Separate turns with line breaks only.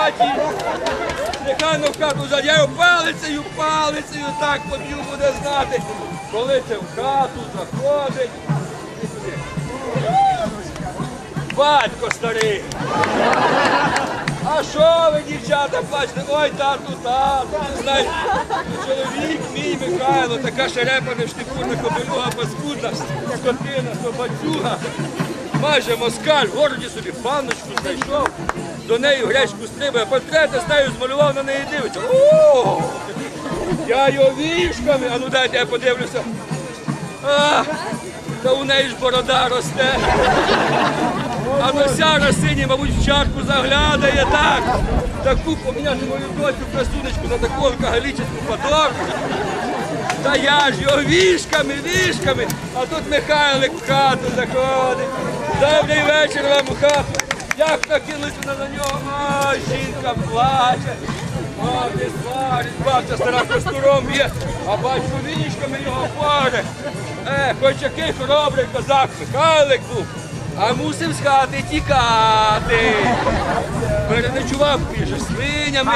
хаті. Нехай в хату зайде. Палицею, палицею так поб'ю, буде знати. Коли це в хату заходить. Батько старий. А що ви, дівчата, плачете? Ой, тату, тату, не знаю. Чоловік мій Михайло, така шерепа нештифурна кобилюга, паскудна, скотина, собацюга. Майже москаль, в городі собі панночку знайшов, до неї гречку стрибає, портрети з нею змалював, на неї дивиться. О! Я його вішками, а ну дайте я подивлюся. А, та у неї ж борода росте. А нося росині, мабуть, в чарку заглядає так. Таку поміняти мою дочку красунечку на таку алкоголічну подорожку. Та я ж його вішками, вішками, а тут Михайлик в хату заходить. Добрий вечір вам в хату. Як накинулися на нього, а жінка плаче. Мати сварить, бабця стара костуром б'є, а батько вішками його поре. Е, хоч який хоробрий козак Михайлик був, а мусив з хати тікати. Переночував між свинями.